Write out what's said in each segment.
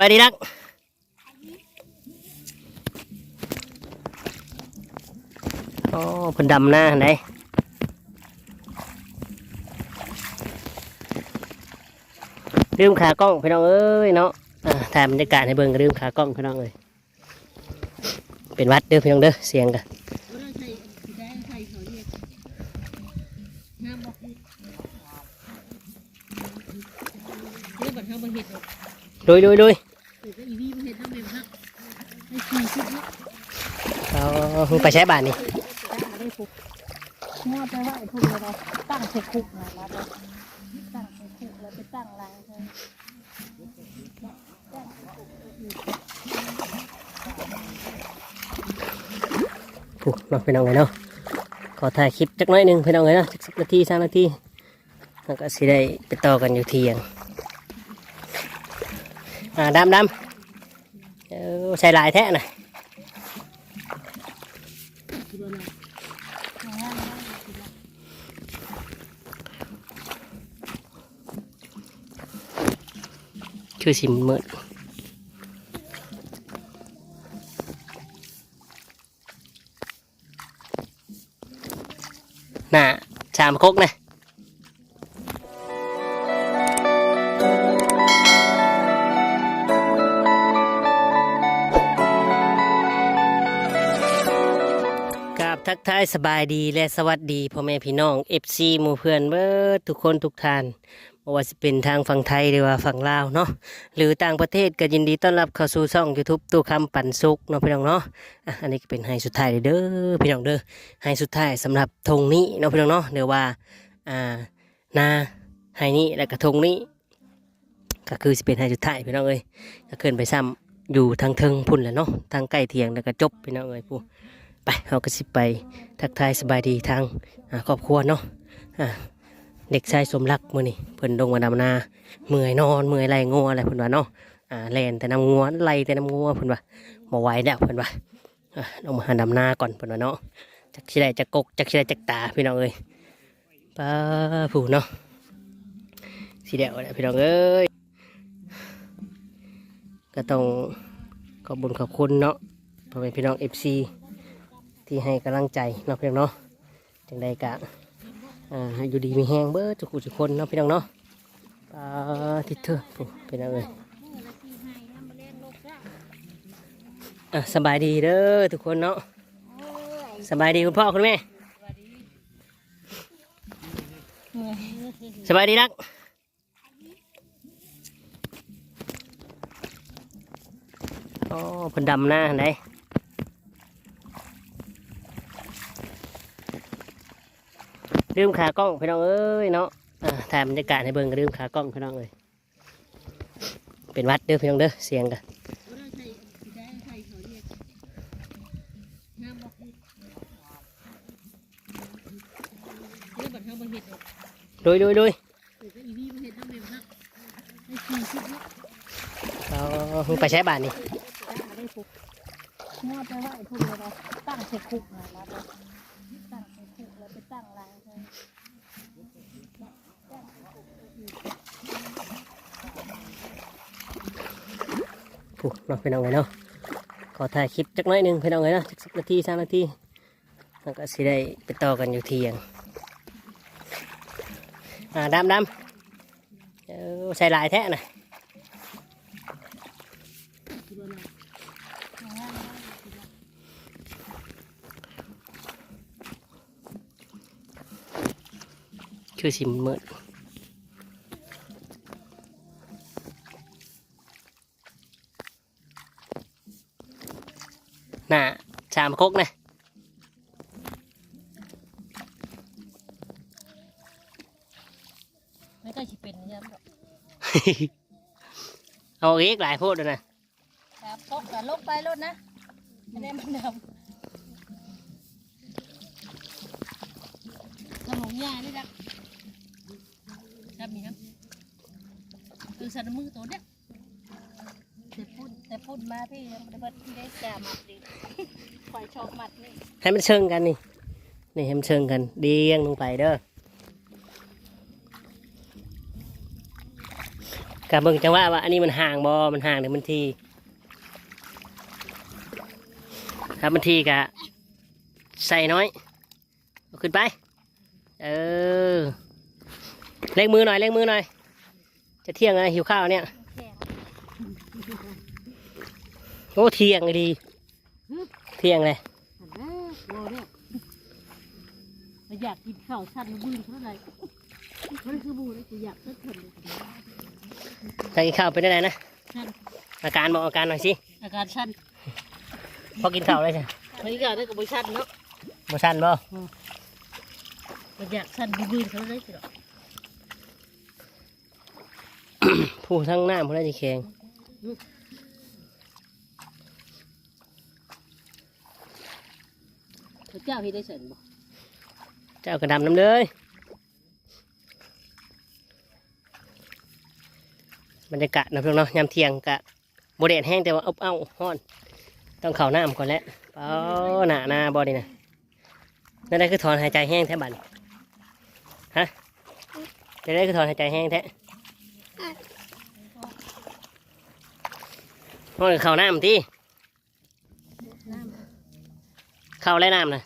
บายดีนักโอ้เพิ่นดำหน้าไหนลืมขากล้องพี่น้องเอ้ยเนาะอ่าถ่ายบรรยากาศให้เบิ่งก็ลืมขากล้องพี่น้องเลยเป็นวัดเด้อพี่น้องเด้อเสียงกันดงใส่เขาเรียกน้ำบอกเรียกบัตรห้ามบัเห็ดหรอกลุยลุยลุย เดี๋ยวก็อีวีบัเห็ดน้ำเมมฮักไอ้ขี่ชุดเนาะ เอาไปใช้บ้านนี่ได้ปุ๊บงอไปว่าไอ้พวกเราตั้งใส่คุกนะมาตั้งใส่คุกแล้วไปตั้งรังใช่ผูเนาะพี่น้องเลยเนาะขอถ่ายคลิปจักหน้อยหนึ่งพี่น้องเลยเนาะจักสิบนาทีสามนาทีแล้วก็สิได้ไปต่อกันอยู่เที่ยงอ่าดำดำเออใส่ลายแท้หน่ะ คือสิมเมิดน่ะชามคกนะกับทักทายสบายดีและสวัสดีพ่อแม่พี่น้อง FC หมู่เพื่อนเบิดทุกคนทุกท่าน ว่าจะเป็นทางฝั่งไทยหรือว่าฝั่งลาวเนาะหรือต่างประเทศก็ยินดีต้อนรับเข้าสู่ช่อง YouTube ตู้คำปันสุกเนาะพี่น้องเนาะอะอันนี้ก็เป็นไฮสุดท้ายเด้อพี่น้องเด้อไฮสุดท้ายสำหรับธงนี้เนาะพี่น้องเนาะเดี๋ยวว่าอ่านาไฮนี้และกระทงนี้ ก็คือสิเป็นไฮสุดท้ายพี่น้องเอ้ยก็เกินไปซ้ำอยู่ทางเทิงพุ่นแหละเนาะทางใกล้เทียงแล้วก็จบพี่น้องเอ้ยผู้ไปเราก็สิไปทักทายสบายดีทางอ่าครอบครัวเนาะอ่า เด็กชายสมรักมือนี่เพิ่นลงมาดำนาเมื่อยนอนเมื่อยไหลงัวอะไรเพิ่นว่าเนาะอ่าแลนแต่น้ำงัวไหลแต่น้ำงัวเพิ่นว่าบ่ไหวแล้วเพิ่นว่าอ่าลงมาหาดำนาก่อนเพิ่นว่าเนาะจักสิได้จักกกจักสิได้จักตาพี่น้องเอ้ยป้าผู้เนาะสิเดียวแหละพี่น้องเอ้ยก็ต้องขอบคุญขอบคุณเนาะพ่อแม่พี่น้อง FC ที่ให้กำลังใจเนาะพี่องเนาะจังใดกะ อ่าอยู่ดีมีแห้งเบิดทุกทุกคนเนาะพี่น้องเนาะปาทิศเถอะปุ๊เป็นอะไรอะสบายดีเด้อทุกคนเนาะสบายดีคุณพ่อคุณแม่สบายดีนักอ๋อเพิ่นดำหน้าไหน ลืมขากล้องพี่น้องเอ้ยเนาะถ่ายบรรยากาศให้เบิ่งก็ลืมขากล้องพี่น้องเลยเป็นวัดเด้อพี่น้องเด้อเสียงกันเราใส่แดงใส่เขาเรียกน้ำบอกเรียกบัตรห้ามบัเห็ดหรอกลุยลุยเดี๋ยเห็ดน้ำเมมฮักไอ้ขี่ชุดเนาไปใช้บ้านนี่ได้งอไปว่าไอ้พวกเราตั้งใส่คุกนะมาตั้งใส่คุกแล้วไปตั้ง ผูเนาะพี่น้องเลยเนาะขอถ่ายคลิปจักน้อยหนึ่งพี่น้องเลยเนาะจักสิบนาทีสามนาทีแล้วก็สิได้ไปต่อกันอยู่เที่ยงอ่าดำดำใส่ลายแท้น่ะ คือสิมเมิดน่ะชามคกนะไม่ก็จะเป็นเนี่ยหรอกเอาอีกหลายโพดเลยนะครับพกกันลงไปรถนะไม่ได้มันดำขนมยาด้วย จ้ะครับนี่ครับคือสันมือตัวเนี้ยแต่พูดแต่พูดมาพี่ยังไม่ได้ว่าพี่ได้แก่หมัดดิคอยชอบหมัดนี่ให้มันเชิงกันนี่นี่ให้มันเชิงกันเดียงลงไปเด้อกะเบิ่งจังว่าว่าอันนี้มันห่างบ่มันห่างหรือมันทีถ้ามันทีกะใส่น้อยขึ้นไป เออ เล่งมือหน่อยเล่งมือหน่อย จะเที่ยงไงหิวข้าวเนี่ยแข็งโอ้เที่ยงเลยดี เที่ยงเลยหันหน้าโลเนี่ยเราอยากกินข้าวสั้นบูนเท่าไหร่มันคือบูนกูอยากเพิ่มเติมเลยใส่ข้าวเป็นอะไรนะสั้นอาการบอกอาการหน่อยสิ อาการสั้นพอกินข้าวเลยใช่เฮ้ยก็ได้กับบูสั้นเนาะบ่ชันบ่มันอยากสั้นบูนเท่าไหร่สิหรอ ผู้ทั้งหน้าผู้ได้จะแข็งพระเจ้าพี่ได้เสร็จบ่เจ้ากระดำน้ำเลยบรรยากาศนะเพื่อนเนาะยามเที่ยงกะโบเดดแห้งแต่ว่าอบเอ้าฮ้อน ต้องเข่าน้ำก่อนแหล้วเป้าหนาหน้าบอดีนะนั่นได้คือถอนหายใจแห้งแท้บัดนฮะจะได้คือถอนหายใจแห้งแท้ ห้อเข่าน้ำที่น้เข่าไรน้ำนะ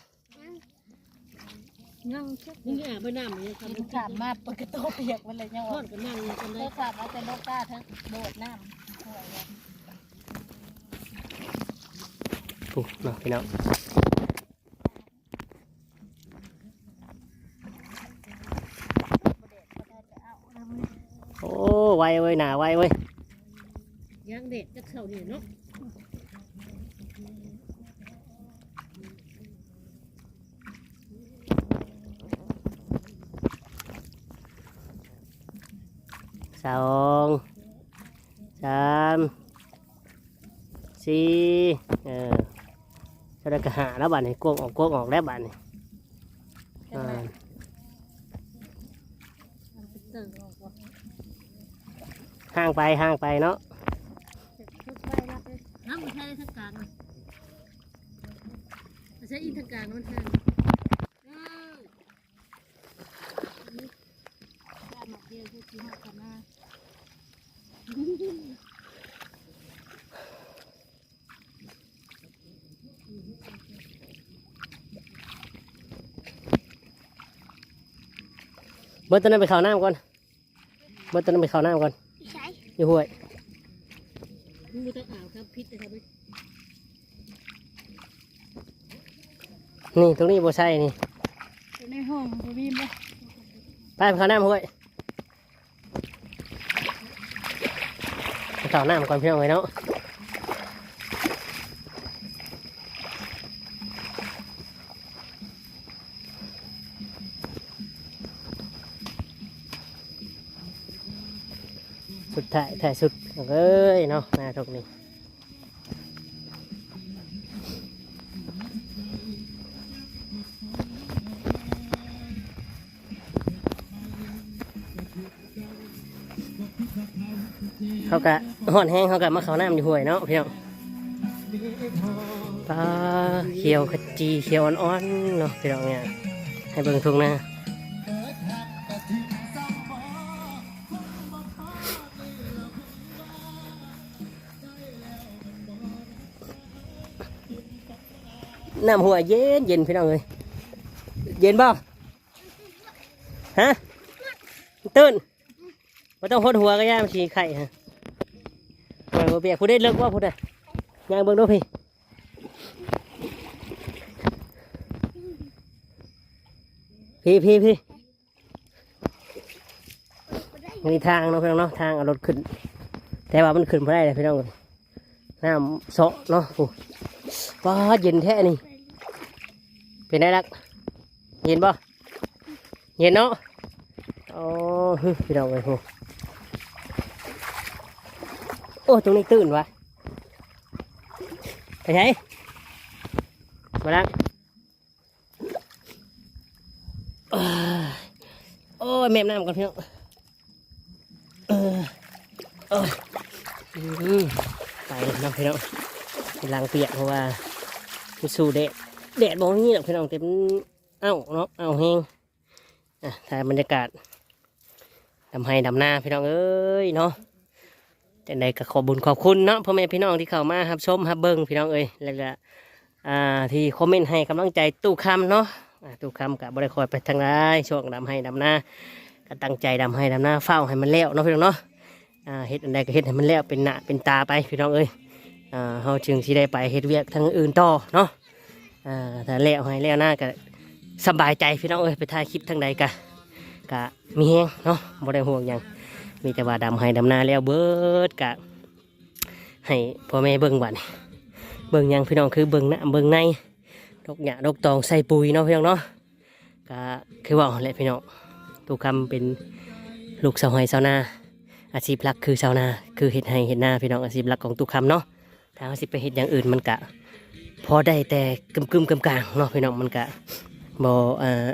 ยังนี่อะไม่น้ำเลยครับขามมาปกตเปียกมันเลยยังว่าก็นั่งกันเลยขามมาเป็นโลกาทั้งโดดน้ำห่วยเลยปุ๊เนาะพี่น้องโอ้ไวเว้ยหนาไวเว้ยางเด็ดจะเข้านี่เนาะสองสามสี่เออจะได้กระหาแล้วบ้านนี้กวงออกกวงออกแล้วบ้านนี้อ่าห่างไปห่างไปเนาะ น้ำมันใช้ได้ทั้งกลางเลยมันใช้อินทางกลางมันแทนเออด้านหมอกเดียวคือที่หักกันหน้า เมื่อตอนนั้นไปเข้าน้ำก่อนเมื่อตอนนั้นไปเข้าน้ำก่อนใช่อยู่ห้วยมึงไม่ต้องอ่าวครับพิษนะครับนี่ตรงนี้โบใช่นี่ในห้องก็มีไหมไปไปเข้าน้ำห้วยไปเข้าน้ำก่อนพี่น้องไว้เนาะ สุดท้ายท้ายสุดเอ้ยเนาะนาตรงนี้เขากะห่อนแห้งเขากะมาเขาน้ำอยู่ห่วยเนาะพี่น้องปลาเขียวขจีเขียวอ่อนๆเนาะพี่น้องเนี่ยให้เบิ่งทุ่งนะ น้ำหัวเย็นเย็นพี่น้องเลยเย็นบ่ฮะตื่นไม่ต้องพดหัวก็ย่ามฉีไข่ฮะปล่อยหัวเปียกผู้ได้เลิกว่าผู้ใดย่างเบิ่งดูพี่พี่พี่พี่มีทางเนาะพี่น้องเนาะทางเอารถขึ้น แต่ว่ามันขึ้นไม่ได้เลยพี่น้องน้ำเสาะเนาะผู้ว้าเย็นแท้นี่ เป็นไงลักเย็นบ่เย็นเนาะอ๋อฮึพี่น้องเลยผู้โอ้ตรงนี้ตื่นวะไปไหนมาลังเอ้ยโอ้ยแม่น้ำก่อนพี่น้องเออเอออืมไปเลยน้องพี่น้องเป็นลังเปียกเพราะว่ามันสู้แดด แดดบอกงี้หรอกพี่น้องเต็มเอ้าเนาะเอาแห้งอะถ่ายบรรยากาศดำให้ดำหน้าพี่น้องเอ้ยเนาะจังใดก็ขอบุญขอบคุณเนาะพ่อแม่พี่น้องที่เข้ามาครับชมรับเบิ่งพี่น้องเอ้ยแล้วก็อ่าที่คอมเมนต์ให้กำลังใจตู้คำเนาะตู้คำกับบริคอยไปทางไรช่วงดำให้ดำหน้าก็ตั้งใจดำให้ดำหน้าเฝ้าให้มันแล้วเนาะพี่น้องเนาะอ่าเฮ็ดอันใดก็เฮ็ดให้มันแล้วเป็นหน้าเป็นตาไปพี่น้องเอ้ยอ่าเฮาจึงสิได้ไปเฮ็ดเวียกทางอื่นต่อเนาะ อ่าถ้าแล้วให้แล้วหน้าก็สบายใจพี่น้องเอ้ยไปถ่ายคลิปทางใดกะกะมีแฮงเนาะบ่ได้ห่วงยังมีแต่ว่าดำให้ดำนาแล้วเบิดกะ ให้พ่อแม่เบิ่งบัดนี้เบิ่งยังพี่น้องคือเบิ่งหน้าเบิ่งในดอกหญ้าดอกตองใส่ปุ๋ยเนาะพี่น้องเนาะก็คือว่าแหละพี่น้องตุกคำเป็นลูกสาวไห้สาวนาอาชีพหลักคือชาวนาคือเฮ็ดให้เฮ็ดนาพี่น้องอาชีพหลักของตุกคำเนาะถ้าอาสิไปเฮ็ดอย่างอื่นมันกะ พอได้แต่กึมกึมๆกำกลางเนาะพี่น้องมันกะบ่อ่า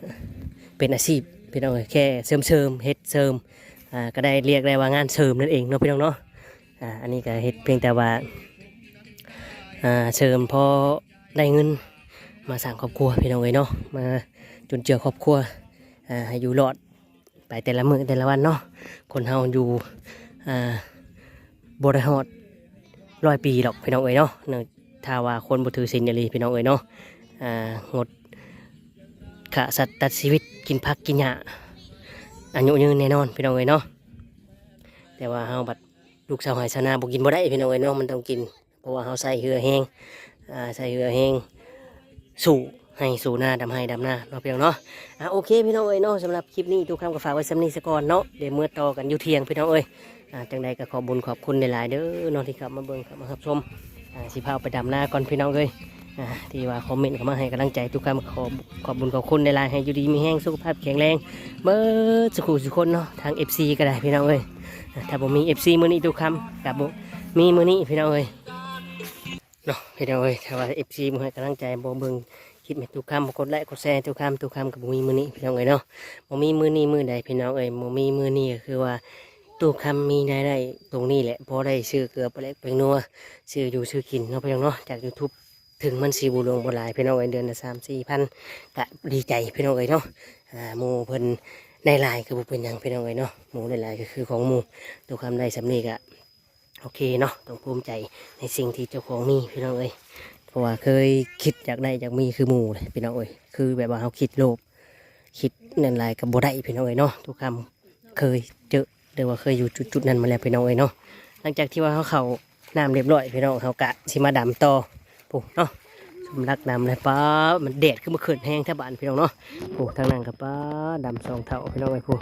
เป็นอาชีพพี่น้องแค่เสริมเสริมเฮ็ดเสริมอ่าก็ได้เรียกได้ว่างานเสริมนั่นเองเนาะพี่น้องเนาะอ่าอันนี้ก็เฮ็ดเพียงแต่ว่าอ่าเสริมพอได้เงินมาสร้างครอบครัวพี่น้องเอ้ยเนาะมาจุนเจือครอบครัวอ่าให้อยู่รอดไปแต่ละมื้อแต่ละวันเนาะคนเฮาอยู่อ่าบ่ได้ฮอดร้อยปีหรอกพี่น้องเอ้ยเนาะเนื่ง ถ้าว่าคนบ่ถือศีลอย่าลีพี่น้องเอ้ยเนาะอ่างดฆ่าสัตว์ตัดชีวิตกินผักกินหญ้าอายุยืนแน่นอนพี่น้องเอ้ยเนาะแต่ว่าเฮาบัดลูกสาวหายชนาบ่กินบ่ได้พี่น้องเอ้ยเนาะมันต้องกิน เพราะว่าเฮาใส่เหือแห้งอ่าใส่เหือแห้งสู่ให้สู่หน้าดำให้ดำหน้าเนาะพี่น้องเนาะอะโอเคพี่น้องเอ้ยเนาะสำหรับคลิปนี้ทุกคำก็ฝากไว้สำนี้ซะก่อนเนาะเดี๋ยวเมื่อต่อกันอยู่เที่ยงพี่น้องเอ้ยอ่าจังใดก็ขอบุญขอบคุณหลายๆเด้อเนาะที่เข้ามาเบิ่งเข้ามารับชม สิพาไปดำหน้าก่อนพี่น้องเอ้ยที่ว่าคอมเมนต์เข้ามาให้กำลังใจทุกคำขอบขอบบุญขอบคุณหลายให้อยู่ดีมีแห้งสุขภาพแข็งแรงเมื่อสุขุสุคนเนาะทาง FC ก็ได้พี่น้องเอ้ยถ้าผมมี FC มือนี้ทุกคำกับบ่มีมือนี้พี่น้องเอ้ยเนาะพี่น้องเอ้ยถ้าว่า FC มือให้กำลังใจบ่เบิ่งคลิปให้ทุกคำกดไลค์กดแชร์ทุกคำทุกคำกับมีมือนี้พี่น้องเอ้ยเนาะบ่มีมือนี้มือใดพี่น้องเอ้ยบ่มีมือนี้ก็คือว่า ตู้คำมีรายได้ตรงนี้แหละพอได้ซื้อเกลือปลาเล็กเป็นนัวซื้ออยู่ซื้อกินเนาะพี่น้องเนาะจาก YouTube ถึงมันสีบุลงบ่หลายพี่น้องเอ้ยเดือนละสามสี่พันก็ดีใจพี่น้องเอ้ยเนาะอ่าหมูเพิ่นในลายคือบุเป็นยังพี่น้องเอ้ยเนาะหมูในลายก็คือของหมูตัวคำได้สำนีกะโอเคเนาะต้องภูมิใจในสิ่งที่เจ้าของมีพี่น้องเอ้ยเพราะว่าเคยคิดอยากได้อยากมีคือหมูเลยพี่น้องเอ้ยคือแบบว่าเขาคิดโลภคิดนั่นลายกับบ่ได้พี่น้องเอ้ยเนาะทุกคำเคยเจอ รือว่าเคยอยู่จุดๆนั้นมาแล้วพี่น้องเอ้ยเนาะหลังจากที่ว่าเขาเขาน้ำเรียบร้อยพี่น้องเขากะสิมาดำต่อปุ๊เนาะสำลักน้ำเลยป้ามันแดดขึ้นมาเขินแห้งแทบานพี่น้องเนาะโอ้ทางนั้นกับป้าดำสองเท่าพี่น้องเอ้ยผู้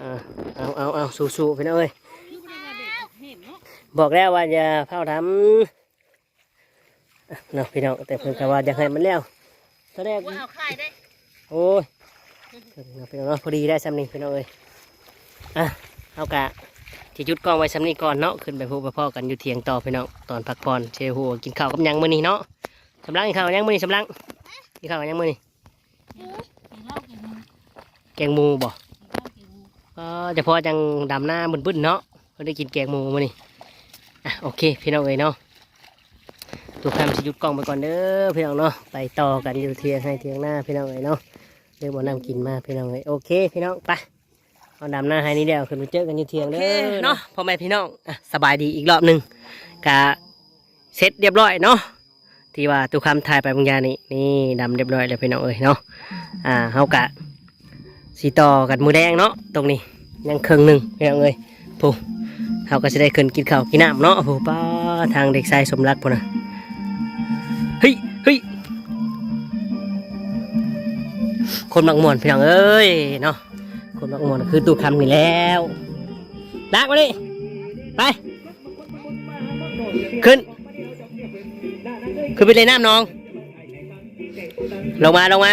อ่าเอาเอาเอาสู้ๆพี่น้องเอ้ยคือบ่ได้ว่าเด็กเห็นเนาะบอกแล้วว่าอย่าเผาทำอะเนาะพี่น้องแต่เพิ่นก็ว่าอยากให้มันแล้วตอนแรกว่าเอาขายได้โอ้ยเพิ่นเนาะพี่น้องเนาะพอดีได้ซ้ำนี่พี่น้องเอ้ย อะเอากะที่จุดกองไว้ซ้ำนีก่อนเนาะขึ้นไปพูดไปพ่อกันอยู่เทียงต่อพี่น้องตอนพักผ่อนเชหัวกินข้าวกับยังมื้อนี้เนาะสำลังกินข้าวกับยังมื้อนี้สำลังกินข้าวกับยังมื้อนี้แกงหมูบ่ก็จะพอจังดำหน้าบึ้นๆเนาะก็ได้กินแกงหมูมานี่อะโอเคพี่น้องเอ้ยเนาะทุกคำสิยุดกล้องไปก่อนเด้อพี่น้องเนาะไปต่อกันอยู่เทียงให้เทียงหน้าพี่น้องเอ้ยเนาะเดี๋ยวบ่น้ำกินมาพี่น้องเอ้ยโอเคพี่น้องไป เอาดำหน้าให้นี่เดียวขึ้นไปเจอกันอยู่เทียงเด้อเนาะพ่อแม่พี่น้องอะสบายดีอีกรอบหนึ่งกะเสร็จเรียบร้อยเนาะที่ว่าทุกคำถ่ายไปบางอยางนี่นี่ดำเรียบร้อยแล้วพี่น้องเอ้ยเนาะอ่าเฮากะสีต่อกันมือแดงเนาะตรงนี้ยังครึ่งหนึ่งพี่น้องเอ้ยผู้เขาก็จะได้ขึ้นกินข้าวกินน้ำเนาะผู้ป้าทางเด็กชายสมรักพุ่นนะเฮ้ยเฮ้ยคนมักมวนพี่น้องเอ้ยเนาะ คนมักมวนคือตู้คำนี่แล้วลากมาดิไป ขึ้น ขึ้นไปเลยน้ำน้อง ลงมาลงมา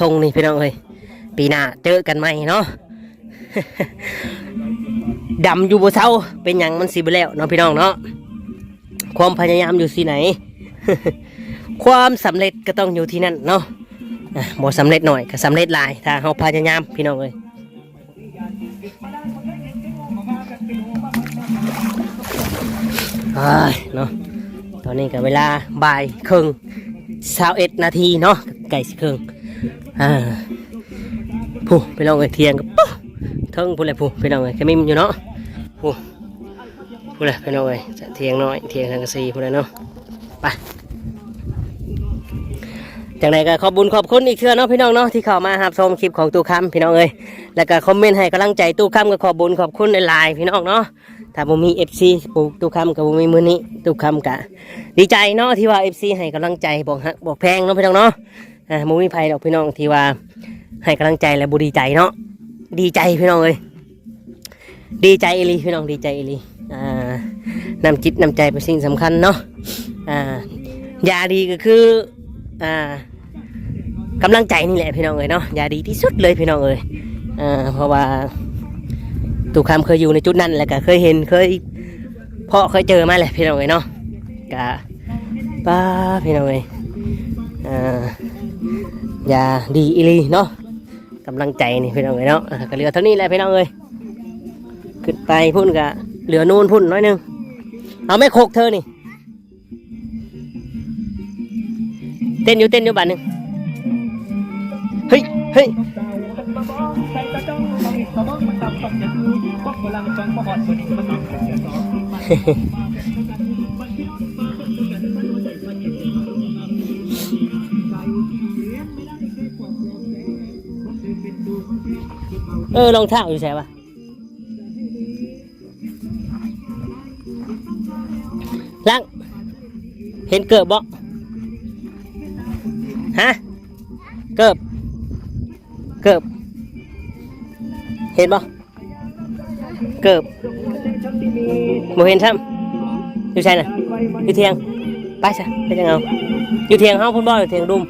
ทงนี่พี่น้องเลยปีหน้าเจอกันใหม่เนาะดำอยู่บนเสาเป็นหยังมันสิบแล้วเนาะพี่น้องเนาะความพยายามอยู่ที่ไหน ความสำเร็จก็ต้องอยู่ที่นั่นเนาะอะบ่สำเร็จหน่อยก็สำเร็จหลายถ้าเราพยายามพี่น้องเอ้ยอ้ายเนาะตอนนี้ก็เวลาบ่ายครึ่งสาวเอ็ดนาทีเนาะไก่สิครึ่ง อ่าผู้พี่น้องเอ้ยเทียงกับปุ๊เทิงผู้เลยผู้พี่น้องเอ้ยแค่มิมอยู่เนาะผู้ผู้เลยพี่น้องเอ้ยจะเทียงน้อยเทียงทางกระซีผู้เลยเนาะไปจากไหนก็ขอบบุญขอบคุณอีกเทื่อเนาะพี่น้องเนาะที่เข้ามารับชมคลิปของตู้คำพี่น้องเอ้ยแล้วก็คอมเมนต์ให้กำลังใจตู้คำก็ขอบบุญขอบคุณในไลน์พี่น้องเนาะถ้าบ่มี FC ปลูกตู้คำกับบ่มีมือนี้ตู้คำกะ ดีใจเนาะที่ว่า FC ให้กำลังใจบอกฮักบอกแพงเนาะพี่น้องเนาะ อ่าบ่มีภัยดอกพี่น้องที่ว่าให้กำลังใจและบ่ดีใจเนาะดีใจพี่น้องเอ้ยดีใจอีหลีพี่น้องดีใจอีหลีอ่านำจิตนำใจเป็นสิ่งสำคัญเนาะอ่ายาดีก็คืออ่ากำลังใจนี่แหละพี่น้องเอ้ยเนาะยาดีที่สุดเลยพี่น้องเอ้ยอ่าเพราะว่าตุกคำเคยอยู่ในจุดนั้นแหละก็เคยเห็นเคยพ่อเคยเจอมาแหละพี่น้องเอ้ยเนาะกะป้าพี่น้องเอ้ยอ่า อย่าดีอีลีเนาะกำลังใจนี่พี่น้องเอ้ยเนาะก็เหลือเท่านี้แหละพี่น้องเอ้ยขึ้นไปพุ่นกะเหลือนู่นพุ่นน้อยหนึงเอาไม่โคกเธอนี่เต้นอยู่เต้นอยู่บัดหนึงเฮ้ยเฮ้ย เออรองเท้าอยู่ใช่ปะลังเห็นเกิบบ่ฮะ เกิบ เกิบ เห็นบ่เกิบโมเห็นซ้ำอยู่ใช่น่ะอยู่เทียง ไปซะไปจังเอาอยู่เทียงเฮาพุ่นบ่อยู่เทียงดุม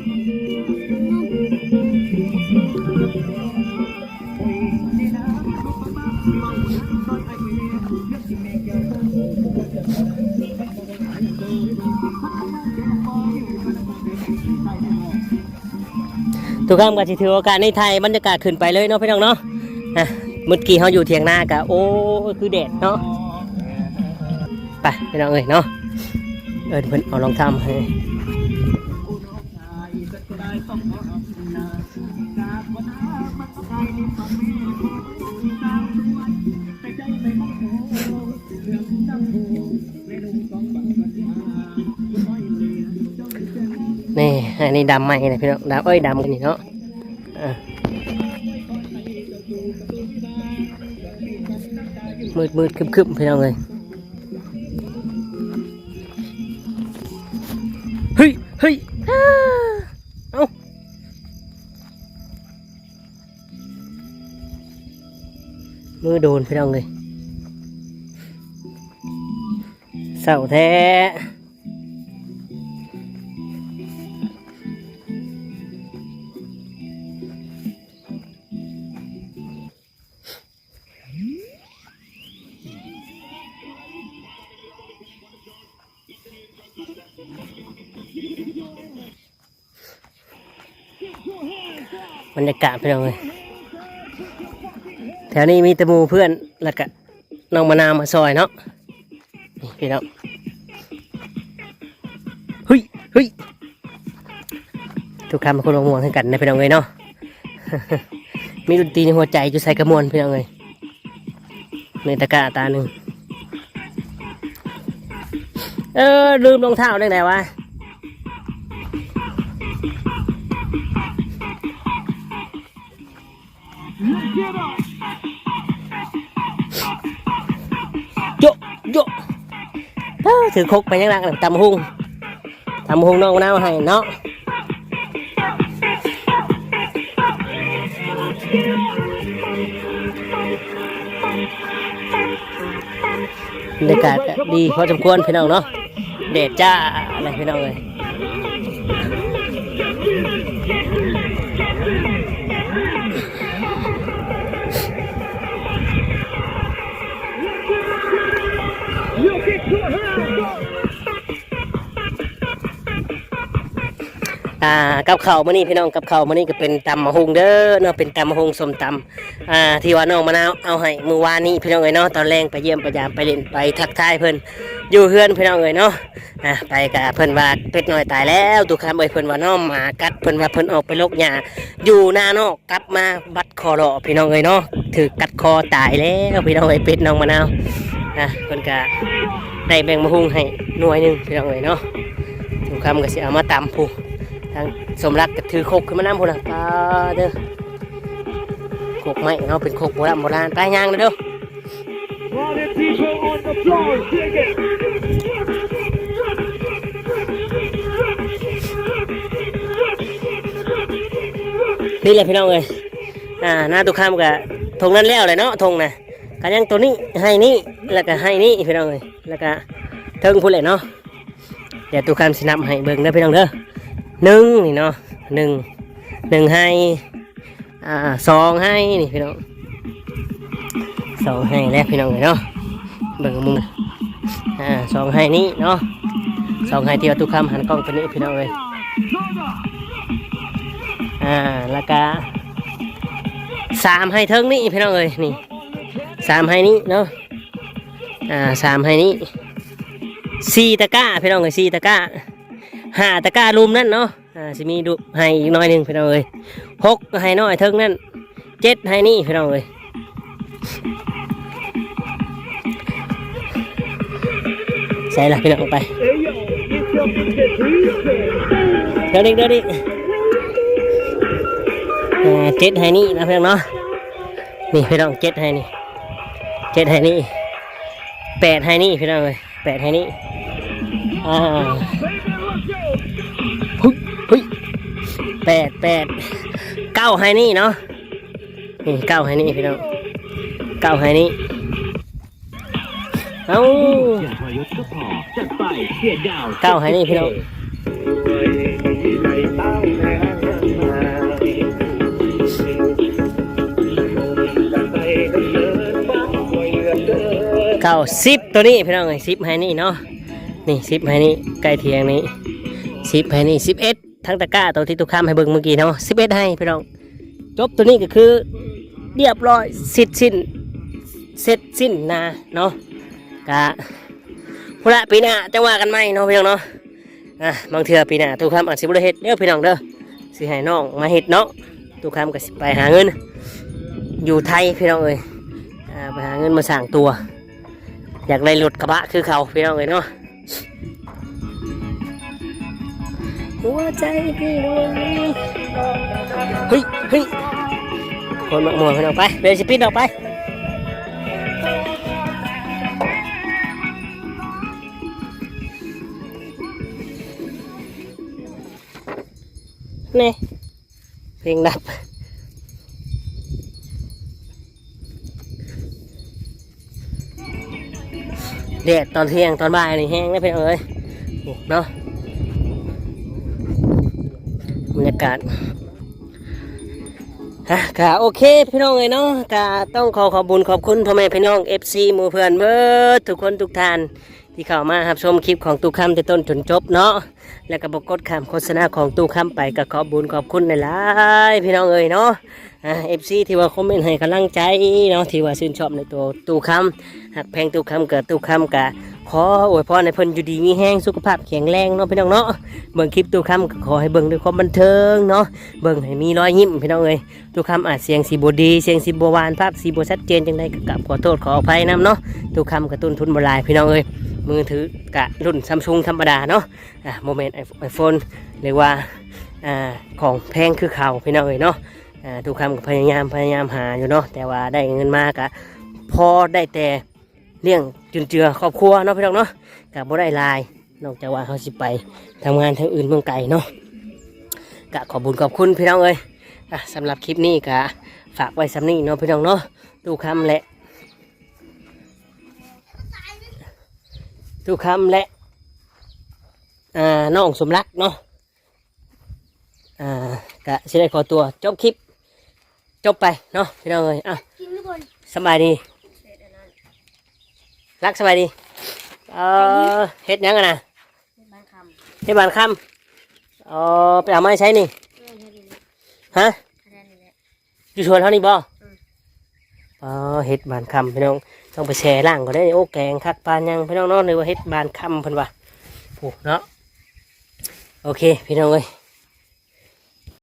ทุกล้ามก็สิถือโอกาสในไทยบรรยากาศขึ้นไปเลยเนาะพี่น้องเนาะอะเมื่อกี้เขาอยู่เทียงหน้ากะโอ้คือแดดเนาะไปพี่น้องเอ้ยเนาะเออเพิ่นเอาลองทำให้ นี่อันนี้ดำใหม่นะพี่น้องดำเอ้ยดำกันนี่เนาะมืดมืดคึมคึมพี่น้องเลยเฮ้ยเฮ้ยอ้าเอ้ามือโดนพี่น้องเลยเศร้าแท้ กาศไปเลยแถวนี้มีตะมูเพื่อนแล้วก็น้องมะนาวมาซอยเนาะนี่พี่น้องเฮ้ยเฮ้ยทุกคำเป็นคนละมวนให้กันนะพี่น้องเลยเนาะมีดนตรีในหัวใจอยู่ใส่กระมวลพี่น้องเลยในตะกร้าตาหนึ่งเออลืมรองเท้าได้ไงวะ ถือคกไปยังรักตำหุ่งตำหุ่งน้องมะนาให้เนาะบรรยากาศดีพอสมควรพี่น้องเนาะเดชจ้าอะไรพี่น้องเลย อ่ากับเข้ามื้อนี้พี่น้องกับเข้ามื้อนี้ก็เป็นตำมะฮุงเด้อเนาะเป็นตำมะฮุงสมตำอ่าที่ว่าน้องมะนาวเอาให้มือวานนี้พี่น้องเอ้ยเนาะตอนแรงไปเยี่ยมไปยามไปเล่นไปทักทายเพิ่นอยู่เฮือนพี่น้องเอ้ยเนาะอ่าไปกะเพิ่นว่าเป็ดน้อยตายแล้วตุกคำเอ้ยเพิ่นว่าน้องหมากัดเพิ่นว่าเพิ่นออกไปลกหญ้าอยู่หน้านอกกลับมาบัดคอรอพี่น้องเอ้ยเนาะถือกัดคอตายแล้วพี่น้องเอ้ยเป็ดน้องมะนาว อะเพิ่นก็ได้แบ่งมะฮุงให้หน่วยหนึ่งพี่น้องเอ้ยเนาะตุกคำก็สิเอามาตำผู้ทางสมรักก็ถือโคกขึ้นมาน้ำพูนะปลาเด้อโคกไม้เอาเป็นโคกโบราณโบราณไปย่างเลยเด้อนี่แหละพี่น้องเอ้ยอ่าหน้าตุกข้ามกับทงนั้นแล้วเลยเนาะทงนะกันยังตัวนี้ให้นี่ แล้วก็ให้นี่พี่น้องเอ้ยแล้วก็เทิงพูดเลยเนาะเดี๋ยวตุกข้ามสินับให้เบิ่งเด้อพี่น้องเด้อหนึ่งนี่เนาะหนึ่งหนึ่งให้อ่าสองให้นี่พี่น้องสองให้แล้วพี่น้องเอ้ยเนาะเบิ่งมึงอ่าสองให้นี่เนาะสองให้ที่ว่าตุกข้ามหันกล้องตัวนี้พี่น้องเอ้ยอ่าแล้วก็สามให้เทิงนี่พี่น้องเอ้ยนี่สามให้นี่เนาะ อ่าสามให้นี่สี่ตะก้าพี่น้องเอ้ยสี่ตะก้าห้าตะก้ารุมนั่นเนาะอ่าสิมีดูให้อีกน้อยหนึ่งพี่น้องเอ้ยหกให้น้อยเทิงนั่นเจ็ดให้นี่พี่น้องเอ้ยใส่ละพี่น้องไปเดี๋ยวดิเดี๋ยวดิเจ็ดให้นี่นะเพื่อนเนาะนี่พี่น้องเจ็ดให้นี่เจ็ดให้นี่ แปดให้นี่พี่น้องเลยแปดให้นี่อ่า Baby, let's go. เฮ้ยเฮ้ยแปดแปดเก้าให้นี่เนาะนี่เก้าให้นี่พี่น้องเก้าให้นี่เอ้าอย่าทรยศก็พอจัดไปเสียดาวเก้าให้นี่พี่น้อง เก้าสิบตัวนี้พี่น้องไอ้สิบให้นี่เนาะนี่สิบให้นี่ใกล้เทียงนี้สิบให้นี่สิบเอ็ดทั้งตะกร้าตัวที่ตุกข้ามให้เบิ่งเมื่อกี้เนาะสิบเอ็ดให้พี่น้องจบตัวนี้ก็คือเรียบร้อยสิทธิ์สิ้นเสร็จสิ้นนาเนาะกะพุระปีหน้าจะว่ากันไหมเนาะพี่น้องเนาะอะบางเทื่อปีหน้าตุกข้ามอาจสิบริเฮ็ดเด้อพี่น้องเด้อสิให้น้องมาเฮ็ดเนาะตุกข้ามก็สิไปหาเงิน อยู่ไทยพี่น้องเอ้ยไปหาเงินมาสร้างตัว อยากได้รถกระบะคือเขาพี่น้องเลยเนาะหัวใจพี่ดวงนี้เฮ้ยเฮ้ยคนมักมัวพี่น้องไปเบลสิปิดออกไปนี่เพลงดับ แดดตอนเที่ยงตอนบ่ายนี่แห้งแล้วเพียงเอ้ยโอ้เนาะบรรยากาศฮะกะโอเคพี่น้องเลยเนาะกะต้องขอขอบุญขอบคุณพ่อแม่พี่น้อง FC หมู่เพื่อนเบิดทุกคนทุกท่าน ที่เข้ามาครับชมคลิปของตู้คำแต่ต้นจนจบเนาะและก็บกดคำโฆษณาของตู้คำไปก็ขอบบุญขอบคุณในหลายพี่น้องเอ้ยเนาะเอฟซีที่ว่าคอมเมนต์ให้กำลังใจเนาะที่ว่าชื่นชอบในตัวตู้คำหักแพงตู้คำเกิดตู้คำกะ ขออวยพรในเพิ่นอยู่ดีมีแห้งสุขภาพแข็งแรงเนาะพี่น้องเนาะเบิ่งคลิปตู้คำก็ขอให้เบิ่งด้วยความบันเทิงเนาะเบิ่งให้มีรอยยิ้มพี่น้องเอ้ยตู้คำอาจเสียงสีบดี เสียงสีบหวานภาพสีบชัดเจนจังไดก็กราบขอโทษขออภัยนํเนาะตู้คำกระตุ้นทุนบลายพี่น้องเอ้ยมือถือกะรุ่นซัมซุงธรรมดาเนาะอะโมเมนต์ไอโฟนเรียกว่าอ่าของแพงคือเขาพี่น้องเอ้ยเนาะอ่าตู้คำก็พยายามพยายามหาอยู่เนาะแต่ว่าได้เงินมากะพอได้แต่ เลี้ยงจุนเจือครอบครัวเนาะพี่น้องเนาะกับบ่ได้หลาย นอกจากว่าเขาสิไปทำงานทางอื่นเมืองไกลเนาะกะขอบุญขอบคุณพี่น้องเอ้ยอะสำหรับคลิปนี้กะฝากไว้สำนี้เนาะพี่น้องเนาะตู้คำและตู้คำและอ่าน้องสมรักเนาะอ่ากะสิได้ขอตัวจบคลิป จบไปเนาะพี่น้องเอ้ยอะสบายดี รักสบายดี เออเฮ็ดหยังกันนะเป็นบางคเฮ็ดบานคำเออไปเอาไม้ใช้นี่ำเออนี่นี่ฮะคะแนนนี่แหละ อยู่ชวนเท่านี้บ่อืม เออเฮ็ดบานคำพี่น้อง ต้องไปแช่ล่างก็ได้โอ้แกงคักปานยังพี่น้องเนาะหรือว่าเฮ็ดบานคำเพิ่นว่าโอ้เนาะ โอเค พี่น้องเอ้ย